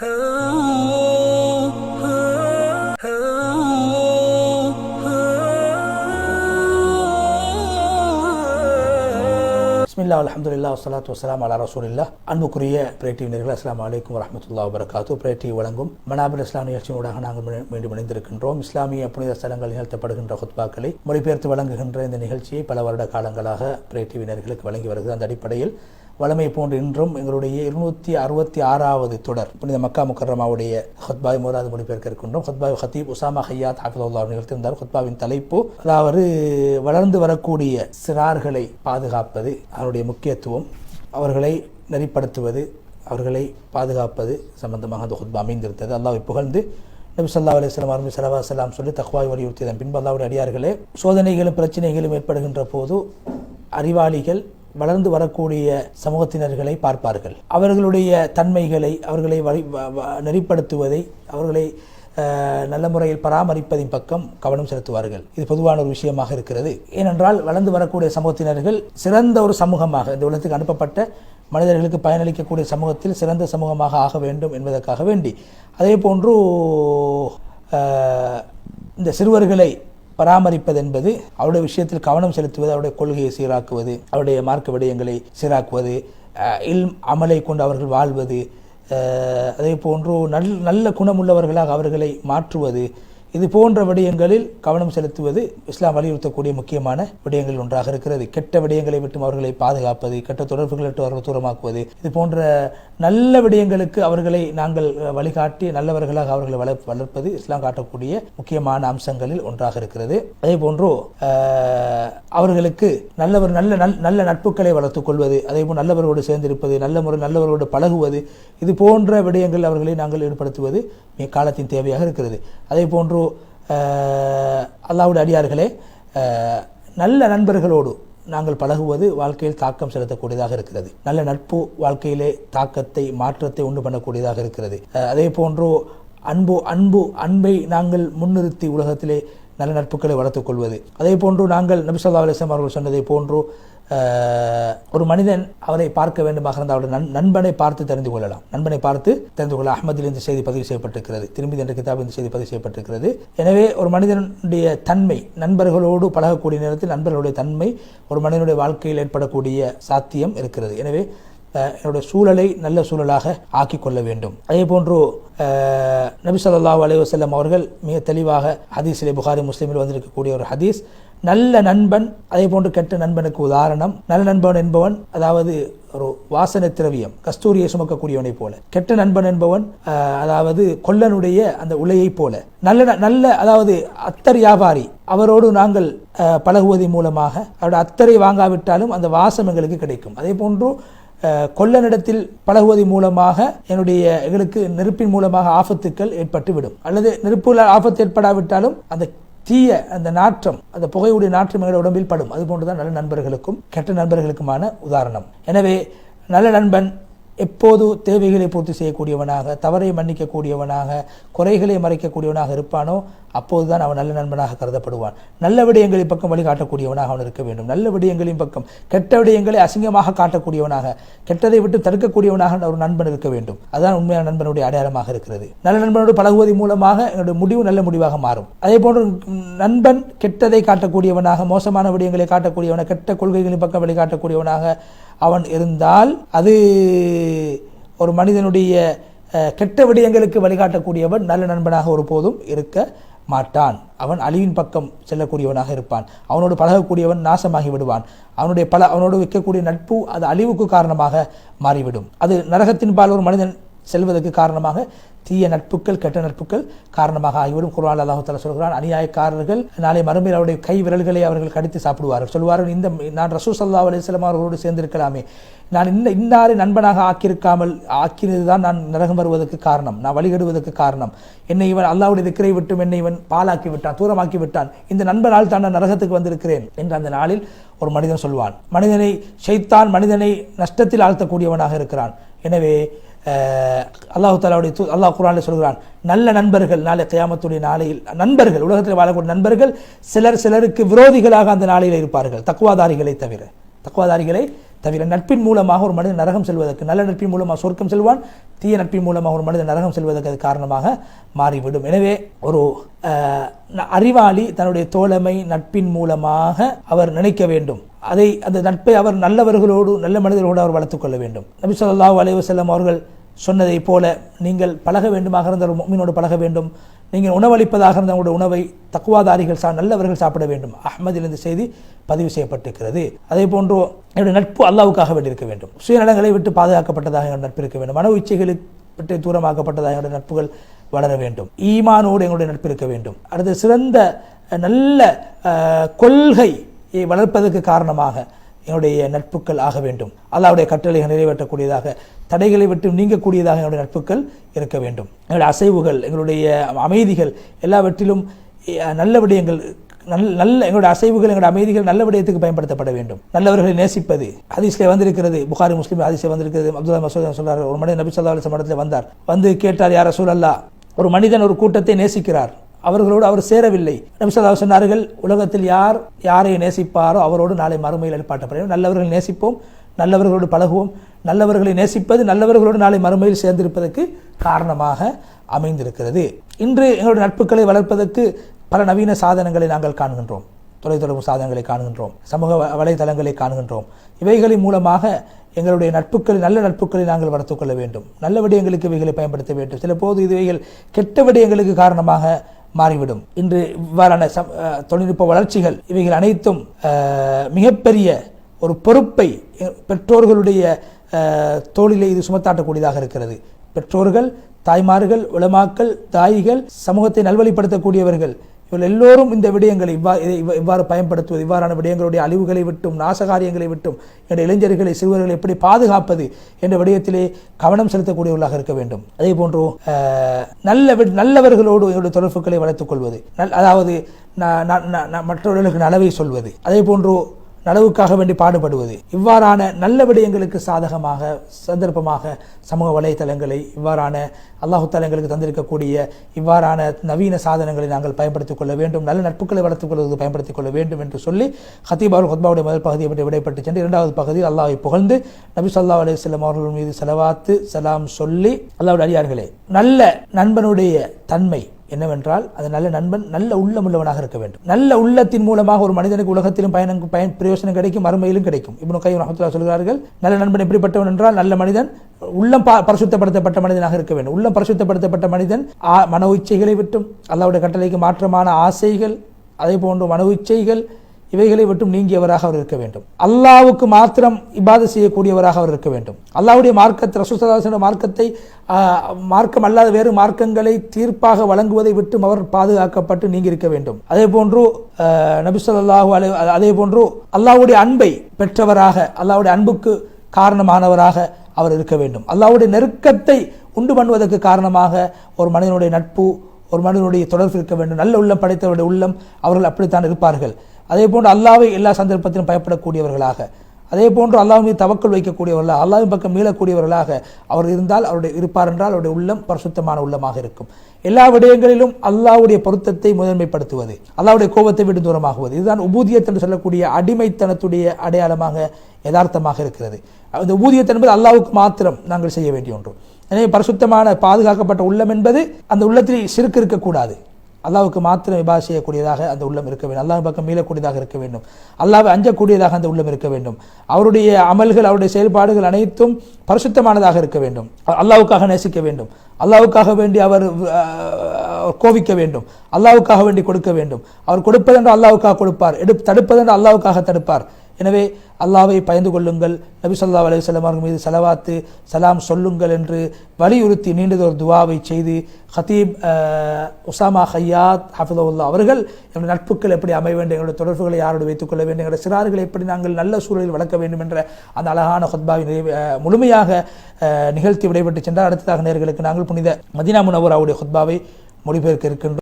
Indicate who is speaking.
Speaker 1: பிஸ்மில்லா அலமதுல்லா வசலாத்து வசலாம் அலா ரசூலில்லா அன்புக்குரிய பிரேட்டிவ் நேர்கள் அஸ்லாம் வலைக்கும் வரமத்துல்லா வரகாத்து பிரேட்டிவ் வழங்கும் மனாபில் இஸ்லாம் நிகழ்ச்சியூடாக நாங்கள் மீண்டும் இணைந்திருக்கின்றோம். இஸ்லாமிய புனித ஸ்தலங்கள் நிகழ்த்தப்படுகின்ற ஹுத்பாக்களை மொழிபெயர்த்து வழங்குகின்ற இந்த நிகழ்ச்சியை பல வருட காலங்களாக பிரேட்டிவ் நேர்களுக்கு வழங்கி வருகிறது. அந்த அடிப்படையில் வளமை போன்று இன்றும் எங்களுடைய இருநூத்தி அறுபத்தி ஆறாவது தொடர் புனித மக்கா முக்கரமாவுடைய ஹத்பாய் மூராது மொழிபெயர்க்க இருக்கின்றோம். ஹத்பாய் ஹத்தீப் உசாமா ஹையாத் ஹாஃபிதுல்லா நிகழ்த்திருந்தார் ஹத்பாவின் தலைப்பு அதாவது வளர்ந்து வரக்கூடிய சிறார்களை பாதுகாப்பது அவருடைய முக்கியத்துவம் அவர்களை நெறிப்படுத்துவது அவர்களை பாதுகாப்பது சம்பந்தமாக அந்த ஹுத்பா அமைந்திருந்தது. அல்லாவை புகழ்ந்து நபி ஸல்லல்லாஹு அலிஸ்லாம் அருமை ஸலவா சொல்லி தக்வாய் வலியுறுத்தியதன் பின்பு அல்லாவுடைய அடியார்களே சோதனைகளும் பிரச்சனைகளும் ஏற்படுகின்ற போது அறிவாளிகள் வளர்ந்து வரக்கூடிய சமூகத்தினர்களை பார்ப்பார்கள். அவர்களுடைய தன்மைகளை அவர்களை வழி நெறிப்படுத்துவதை அவர்களை நல்ல முறையில் பராமரிப்பதின் பக்கம் கவனம் செலுத்துவார்கள். இது பொதுவான ஒரு விஷயமாக இருக்கிறது. ஏனென்றால் வளர்ந்து வரக்கூடிய சமூகத்தினர்கள் சிறந்த ஒரு சமூகமாக இந்த உலகத்துக்கு அனுப்பப்பட்ட மனிதர்களுக்கு பயனளிக்கக்கூடிய சமூகத்தில் சிறந்த சமூகமாக ஆக வேண்டும் என்பதற்காக வேண்டி. அதே போன்று இந்த சிறுவர்களை பராமரிப்பது என்பது அவருடைய விஷயத்தில் கவனம் செலுத்துவது அவருடைய கொள்கையை சீராக்குவது அவருடைய மார்க்க விடயங்களை சீராக்குவது இல் அமலை கொண்டு அவர்கள் வாழ்வது அதே போன்று நல் நல்ல குணமுள்ளவர்களாக அவர்களை மாற்றுவது இது போன்ற விடயங்களில் கவனம் செலுத்துவது இஸ்லாம் வலியுறுத்தக்கூடிய முக்கியமான விடயங்கள் ஒன்றாக இருக்கிறது. கெட்ட விடயங்களை விட்டு அவர்களை பாதுகாப்பது கெட்ட தொடர்புகளை விட்டு அவர்களை தூரமாக்குவது இது போன்ற நல்ல விடயங்களுக்கு அவர்களை நாங்கள் வழிகாட்டி நல்லவர்களாக அவர்களை வளர் வளர்ப்பது இஸ்லாம் காட்டக்கூடிய முக்கியமான அம்சங்களில் ஒன்றாக இருக்கிறது. அதே போன்று அவர்களுக்கு நல்லவர் நல்ல நல்- நல்ல நட்புகளை வளர்த்துக் கொள்வது அதே போல் நல்லவர்களோடு சேர்ந்திருப்பது நல்ல முறை நல்லவர்களோடு பழகுவது இது போன்ற விடயங்கள் அவர்களை நாங்கள் ஈடுபடுத்துவது காலத்தின் தேவையாக இருக்கிறது. அதே போன்று அல்லாவுடைய அடியார்களே நல்ல நண்பர்களோடு நாங்கள் பழகுவது வாழ்க்கையில் தாக்கம் செலுத்தக்கூடியதாக இருக்கிறது. நல்ல நட்பு வாழ்க்கையிலே தாக்கத்தை மாற்றத்தை உண்டு பண்ணக்கூடியதாக இருக்கிறது. அதே போன்று அன்பு அன்பு அன்பை நாங்கள் முன்னிறுத்தி உலகத்திலே நல்ல நட்புகளை வளர்த்துக் கொள்வது. அதே போன்று நாங்கள் நபிசல்லா அலிஸ்லாம் அவர்கள் சொன்னதை போன்று ஒரு மனிதன் அவரை பார்க்க வேண்டுமாக இருந்தால் அவருடைய நண்- நண்பனை பார்த்து தெரிந்து கொள்ளலாம். நண்பனை பார்த்து தெரிந்து கொள்ள அஹ்மதில் இந்த செய்தி பதிவு செய்யப்பட்டிருக்கிறது. திரும்பி என்ற கிதாப் இந்த செய்தி பதிவு செய்யப்பட்டிருக்கிறது. எனவே ஒரு மனிதனுடைய தன்மை நண்பர்களோடு பழகக்கூடிய நேரத்தில் நண்பர்களுடைய தன்மை ஒரு மனிதனுடைய வாழ்க்கையில் ஏற்படக்கூடிய சாத்தியம் இருக்கிறது. எனவே என்னுடைய சூழலை நல்ல சூழலாக ஆக்கிக் கொள்ள வேண்டும். அதே போன்று நபி சொல்லாஹ் அலைவசல்லம் அவர்கள் மிக தெளிவாக ஹதீஸிலே புகாரி முஸ்லீமில் வந்திருக்கக்கூடிய ஒரு ஹதீஸ் நல்ல நண்பன் அதே போன்று கெட்ட நண்பனுக்கு உதாரணம். நல்ல நண்பன் என்பவன் அதாவது ஒரு வாசனை திரவியம் கஸ்தூரியை சுமக்கக்கூடியவனை போல. கெட்ட நண்பன் என்பவன் அதாவது கொல்லனுடைய அந்த உலையைப் போல. நல்ல ந- நல்ல அதாவது அத்தர் வியாபாரி அவரோடு நாங்கள் பழகுவதை பழகுவதன் மூலமாக அவருடைய அத்தரை வாங்காவிட்டாலும் அந்த வாசம் எங்களுக்கு கிடைக்கும். அதே போன்று கொல்லனிடத்தில் பழகுவதன் மூலமாக என்னுடைய எங்களுக்கு நெருப்பின் மூலமாக ஆபத்துக்கள் ஏற்பட்டு விடும் அல்லது நெருப்புள்ள ஆபத்து ஏற்படாவிட்டாலும் அந்த தீய அந்த நாற்றம் அந்த புகையுடைய நாற்றம் எங்களுடைய உடம்பில் படும். அது போன்றுதான் நல்ல நண்பர்களுக்கும் கெட்ட நண்பர்களுக்குமான உதாரணம். எனவே நல்ல நண்பன் எப்போது தேவைகளை பூர்த்தி செய்யக்கூடியவனாக தவறை மன்னிக்கக்கூடியவனாக குறைகளை மறைக்கக்கூடியவனாக இருப்பானோ அப்போதுதான் அவன் நல்ல நண்பனாக கருதப்படுவான். நல்ல விடயங்களின் பக்கம் வழிகாட்டக்கூடியவனாக அவன் இருக்க வேண்டும். நல்ல விடயங்களின் பக்கம் கெட்ட விடயங்களை அசிங்கமாக காட்டக்கூடியவனாக கெட்டதை விட்டு தடுக்கக்கூடியவனாக ஒரு நண்பன் இருக்க வேண்டும். அதுதான் உண்மையான நண்பனுடைய அடையாளமாக இருக்கிறது. நல்ல நண்பனோடு பழகுவதன் மூலமாக என்னுடைய முடிவு நல்ல முடிவாக மாறும். அதே போன்று நண்பன் கெட்டதை காட்டக்கூடியவனாக மோசமான விடயங்களை காட்டக்கூடியவனாக கெட்ட கொள்கைகளின் பக்கம் வழிகாட்டக்கூடியவனாக அவன் இருந்தால் அது ஒரு மனிதனுடைய கெட்ட விடயங்களுக்கு வழிகாட்டக்கூடியவன் நல்ல நண்பனாக ஒருபோதும் இருக்க மாட்டான். அவன் அழிவின் பக்கம் செல்லக்கூடியவனாக இருப்பான். அவனோடு பழகக்கூடியவன் நாசமாகி விடுவான். அவனுடைய பல அவனோடு வைக்கக்கூடிய நட்பு அது அழிவுக்கு காரணமாக மாறிவிடும். அது நரகத்தின் பால் ஒரு மனிதன் செல்வதற்கு காரணமாக தீய நட்புகள் கெட்ட நட்புகள் காரணமாக ஆகிவிடும். குரான் அல்லாஹால சொல்கிறான் அநியாயக்காரர்கள் நாளை மறுமையில் அவருடைய கை விரல்களை அவர்கள் கடித்து சாப்பிடுவார்கள். சொல்வார்கள் இந்த நான் ரசூ சல்லா அலிஸ்லாம் அவர்களோடு சேர்ந்திருக்கலாமே. நான் இந்த இன்னாரை நண்பனாக ஆக்கியிருக்காமல் ஆக்கினதுதான் நான் நரகம் வருவதற்கு காரணம் நான் வழிகடுவதற்கு காரணம். என்னை இவன் அல்லாவுடைய திக்கரை விட்டும் என்னை இவன் பாலாக்கி விட்டான் தூரமாக்கி விட்டான். இந்த நண்பனால் தான் நான் நரகத்துக்கு வந்திருக்கிறேன் என்று அந்த நாளில் ஒரு மனிதன் சொல்வான். மனிதனை ஷைத்தான் மனிதனை நஷ்டத்தில் ஆழ்த்தக்கூடியவனாக இருக்கிறான். எனவே அல்லாஹு தாலாவுடைய தூ அல்லாஹ் குரானில் சொல்கிறான் நல்ல நண்பர்கள் நாளை கியாமத்துடைய நாளையில் நண்பர்கள் உலகத்தில் வாழக்கூடிய நண்பர்கள் சிலர் சிலருக்கு விரோதிகளாக அந்த நாளையில் இருப்பார்கள். தக்குவாதாரிகளை தவிர தக்குவாதாரிகளை தவிர நட்பின் மூலமாக ஒரு மனிதன் நரகம் செல்வதற்கு நல்ல நட்பின் மூலமாக சொர்க்கம் செல்வான் தீய நட்பின் மூலமாக ஒரு மனிதன் நரகம் செல்வதற்கு அது காரணமாக மாறிவிடும். எனவே ஒரு அறிவாளி தன்னுடைய தோழமை நட்பின் மூலமாக அவர் நினைக்க வேண்டும். அதை அந்த நட்பை அவர் நல்லவர்களோடு நல்ல மனிதர்களோடு அவர் வளர்த்துக்கொள்ள வேண்டும். நபி ஸல்லல்லாஹு அலைவசல்லம் அவர்கள் சொன்னதைப் போல நீங்கள் பழக வேண்டுமாக இருந்த ஒரு பழக வேண்டும். நீங்கள் உணவளிப்பதாக இருந்த உங்களுடைய உணவை தக்குவாதாரிகள் சா நல்லவர்கள் சாப்பிட வேண்டும். அஹ்மதில் இந்த செய்தி பதிவு செய்யப்பட்டிருக்கிறது. அதே போன்று என்னுடைய நட்பு அல்லாவுக்காக வேண்டியிருக்க வேண்டும். சுயநலங்களை விட்டு பாதுகாக்கப்பட்டதாக என்னுடைய நட்பு இருக்க வேண்டும். மன உச்சைகளை விட்டு தூரமாக்கப்பட்டதாக என்னுடைய நட்புகள் வளர வேண்டும். ஈமானோடு எங்களுடைய நட்பு இருக்க வேண்டும். அடுத்து சிறந்த நல்ல கொள்கை வளர்ப்பதற்கு காரணமாக என்னுடைய நட்புகள் ஆக வேண்டும். அல்லாவுடைய கட்டளைகள் நிறைவேற்றக்கூடியதாக தடைகளை விட்டு நீங்கக்கூடியதாக என்னுடைய நட்புகள் இருக்க வேண்டும். எங்களுடைய அசைவுகள் எங்களுடைய அமைதிகள் எல்லாவற்றிலும் நல்ல விடயங்கள் நல் நல்ல எங்களுடைய அசைவுகள் எங்களுடைய அமைதிகள் நல்ல விடயத்துக்கு பயன்படுத்தப்பட வேண்டும். நல்லவர்களை நேசிப்பது. ஹதீஸ்ல வந்திருக்கிறது புகாரி முஸ்லீம் அதிசய வந்திருக்கிறது. அப்துல்லா மசூத் சொல்றார் ஒரு மனிதன் நபி சொல்லா அலிஸ்லாம் இடத்துல வந்தார் வந்து கேட்டார் யார சூழல்லா ஒரு மனிதன் ஒரு கூட்டத்தை நேசிக்கிறார். அவர்களோடு அவர் சேரவில்லை. நபி சொன்னார்கள் உலகத்தில் யார் யாரை நேசிப்பாரோ அவரோடு நாளை மறுமையில் எழுப்பாட்டப்படுவோம் நல்லவர்களை நேசிப்போம் நல்லவர்களோடு பழகுவோம். நல்லவர்களை நேசிப்பது நல்லவர்களோடு நாளை மறுமையில் சேர்ந்திருப்பதற்கு காரணமாக அமைந்திருக்கிறது. இன்று எங்களுடைய நட்புகளை வளர்ப்பதற்கு பல நவீன சாதனங்களை நாங்கள் காண்கின்றோம். தொலைத்தொடர்பு சாதனங்களை காணுகின்றோம். சமூக வலைதளங்களை காணுகின்றோம். இவைகளின் மூலமாக எங்களுடைய நட்புகளை நல்ல நட்புகளை நாங்கள் வளர்த்துக்கொள்ள வேண்டும். நல்ல விடயங்களுக்கு இவைகளை பயன்படுத்த வேண்டும். சில போது இவைகள் கெட்ட விடயங்களுக்கு காரணமாக மாறிவிடும். இன்று இவ்வாறான சம்- தொழில்நுட்ப வளர்ச்சிகள் இவைகள் அனைத்தும் மிகப்பெரிய ஒரு பொறுப்பை பெற்றோர்களுடைய தோளிலே இது சுமத்தாட்டக்கூடியதாக இருக்கிறது. பெற்றோர்கள் தாய்மார்கள் உளமாக்கள் தாய்கள் சமூகத்தை நல்வழிப்படுத்தக்கூடியவர்கள் இவர்கள் எல்லோரும் இந்த விடயங்களை இவ்வாறு இவ்வாறு பயன்படுத்துவது இவ்வாறான விடயங்களுடைய அழிவுகளை விட்டும் நாசகாரியங்களை விட்டும் என்னுடைய இளைஞர்களை சிறுவர்களை எப்படி பாதுகாப்பது என்ற விடயத்திலே கவனம் செலுத்தக்கூடியவர்களாக இருக்க வேண்டும். அதே போன்று நல்ல நல்லவர்களோடு என்னுடைய தொடர்புகளை வளர்த்துக் கொள்வது நல் அதாவது மற்றவர்களுக்கு நலவை சொல்வது. அதே போன்று நலவுக்காக வேண்டி பாடுபடுவது. இவ்வாறான நல்ல விடயங்களுக்கு சாதகமாக சந்தர்ப்பமாக சமூக வலைத்தளங்களை இவ்வாறான அல்லாஹு தலங்களுக்கு தந்திருக்கக்கூடிய இவ்வாறான நவீன சாதனங்களை நாங்கள் பயன்படுத்திக் கொள்ள வேண்டும். நல்ல நட்புகளை வளர்த்துக் கொள்வதற்கு பயன்படுத்திக் கொள்ள வேண்டும் என்று சொல்லி ஹத்தீப் அவர்கள் முதல் பகுதியை பற்றி விடைபெற்று சென்று இரண்டாவது பகுதியில் அல்லாஹை புகழ்ந்து நபி சொல்லா அலைஹி அவர்கள் மீது செலவாத்து சலாம் சொல்லி அல்லாவுடைய அடியார்களே நல்ல நண்பனுடைய தன்மை என்னவென்றால் அது நல்ல நண்பன் நல்ல உள்ளம் உள்ளவனாக இருக்க வேண்டும். நல்ல உள்ளத்தின் மூலமாக ஒரு மனிதனுக்கு உலகத்திலும் பயணம் பயன் பிரயோசனம் கிடைக்கும் மறுமையிலும் கிடைக்கும். இப்னு கையும் ரஹமத்துல்லாஹி சொல்கிறார்கள் நல்ல நண்பன் எப்படிப்பட்டவன் என்றால் நல்ல மனிதன் உள்ளம் பா- பரிசுத்தப்படுத்தப்பட்ட மனிதனாக இருக்க வேண்டும். உள்ளம் பரிசுத்தப்படுத்தப்பட்ட மனிதன் ஆ- மன உச்சைகளை விட்டும் அல்லாவுடைய கட்டளைக்கு மாற்றமான ஆசைகள் அதே போன்று மன உச்சைகள் இவைகளை விட்டும் நீங்கியவராக அவர் இருக்க வேண்டும். அல்லாவுக்கு மாத்திரம் இபாத செய்யக்கூடியவராக அவர் இருக்க வேண்டும். அல்லாவுடைய மார்க்கத்தை ரசூசலாசன மார்க்கத்தை மார்க்கம் அல்லாத வேறு மார்க்கங்களை தீர்ப்பாக வழங்குவதை விட்டும் அவர் பாதுகாக்கப்பட்டு நீங்கி இருக்க வேண்டும். அதே போன்று ஆஹ், நபி அதே போன்று அல்லாவுடைய அன்பை பெற்றவராக அல்லாஹ்வுடைய அன்புக்கு காரணமானவராக அவர் இருக்க வேண்டும். அல்லாவுடைய நெருக்கத்தை உண்டு பண்ணுவதற்கு காரணமாக ஒரு மனிதனுடைய நட்பு ஒரு மனிதனுடைய தொடர்பு இருக்க வேண்டும். நல்ல உள்ளம் படைத்தவருடைய உள்ளம் அவர்கள் அப்படித்தான் இருப்பார்கள். அதே போன்று அல்லாவை எல்லா சந்தர்ப்பத்திலும் பயப்படக்கூடியவர்களாக அதே போன்று அல்லாஹ் மீது தவக்கல் வைக்கக்கூடியவர்களாக அல்லாவின் பக்கம் மீளக்கூடியவர்களாக அவர் இருந்தால் அவருடைய இருப்பார் என்றால் அவருடைய உள்ளம் பரிசுத்தமான உள்ளமாக இருக்கும். எல்லா விடயங்களிலும் அல்லாவுடைய பொருத்தத்தை முதன்மைப்படுத்துவது அல்லாவுடைய கோபத்தை விட்டு தூரமாகுவது. இதுதான் உபூதியத் என்று சொல்லக்கூடிய அடிமைத்தனத்துடைய அடையாளமாக யதார்த்தமாக இருக்கிறது. அந்த ஊதியத்தன் என்பது அல்லாவுக்கு மாத்திரம் நாங்கள் செய்ய வேண்டிய ஒன்று. எனவே பரிசுத்தமான பாதுகாக்கப்பட்ட உள்ளம் என்பது அந்த உள்ளத்தில் சிறுக்கு இருக்கக்கூடாது. அல்லாவுக்கு மாத்திரம் விபா செய்யக்கூடியதாக அந்த உள்ளம் இருக்க வேண்டும். அல்லாஹ் பக்கம் மீளக்கூடியதாக இருக்க வேண்டும். அல்லாவை அஞ்சக்கூடியதாக அந்த உள்ளம் இருக்க வேண்டும். அவருடைய அமல்கள் அவருடைய செயல்பாடுகள் அனைத்தும் பரிசுத்தமானதாக இருக்க வேண்டும். அல்லாவுக்காக நேசிக்க வேண்டும். அல்லாவுக்காக வேண்டி அவர் கோவிக்க கோபிக்க வேண்டும். அல்லாவுக்காக வேண்டி கொடுக்க வேண்டும். அவர் கொடுப்பதென்று அல்லாவுக்காக கொடுப்பார். எடு தடுப்பதென்று அல்லாவுக்காக தடுப்பார். எனவே அல்லாவை பயந்து கொள்ளுங்கள். நபி சொல்லா அலைஹி அவர்கள் மீது செலவாத்து சலாம் சொல்லுங்கள் என்று வலியுறுத்தி நீண்டதொரு துவாவை செய்து ஹத்தீப் உசாமா ஹையாத் ஹஃபிதுல்லா அவர்கள் எங்களுடைய நட்புகள் எப்படி அமைய வேண்டும் எங்களுடைய தொடர்புகளை யாரோடு வைத்துக் கொள்ள வேண்டும் எங்களுடைய சிறார்களை எப்படி நாங்கள் நல்ல சூழலில் வளர்க்க வேண்டும் என்ற அந்த அழகான ஹொத்பாவை முழுமையாக நிகழ்த்தி விடைபெற்று சென்றார். அடுத்ததாக நேர்களுக்கு நாங்கள் புனித மதினா முனவர் அவருடைய ஹொத்பாவை மொழிபெயர்க்க இருக்கின்றோம்.